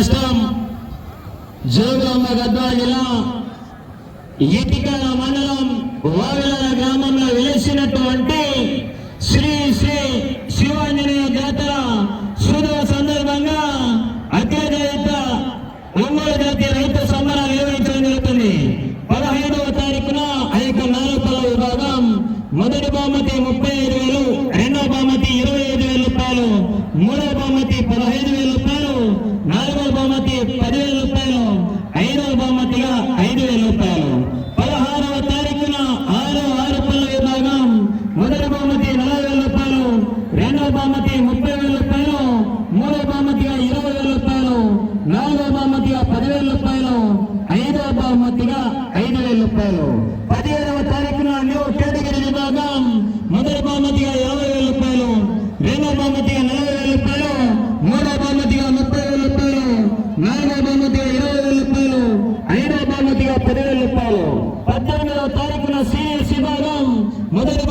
రాష్ట్రం జోగులమ్మ గద్వాల జిల్లా ఇటికల మండలం వావిలాల గ్రామంలో వెలిసినటువంటి శ్రీ శ్రీ శివాంజనేయ జాతర శుభ సందర్భంగా అత్యధిక ఒంగోలు జాతి రైతు సంబరాలు నిర్వహించడం జరుగుతుంది. పదహైదవ తారీఖున ఆ యొక్క నాలుగు విభాగం మొదటి బహుమతి ముప్పై ఐదు వేలు రెండవ బహుమతి ఇరవై ఐదు వేల రూపాయలు మూడవ బహుమతి పదహైదు వేలు రూపాయలు నాలుగవ బహుమతి పదివేల రూపాయలు ఐదవ బహుమతిగా ఐదు వేల రూపాయలు. పదహారవ తారీఖున ఆరు ఆరు పళ్ళ విభాగం మొదటి బహుమతి నలభై వేల రూపాయలు రెండవ బహుమతి ముప్పై వేల రూపాయలు మూడవ బహుమతిగా ఇరవై వేల రూపాయలు నాలుగవ బహుమతిగా పదివేల రూపాయలు ఐదవ బహుమతిగా ఐదు వేల రూపాయలు పదిహేడవ తారీఖున న్యూ కేటగిరీ విభాగం మొదటి బహుమతిగా యాభై వేల రూపాయలు రెండవ బహుమతిగా నలభై వేల రూపాయలు మూడవ బహుమతిగా ముప్పై వేల రూపాయలు నాలుగవ బహుమతిగా ఇరవై వేల రూపాయలు ఐదవ బహుమతిగా పదివేల రూపాయలు పద్దెనిమిదవ తారీఖున సీనియర్స్ విభాగం మొదటి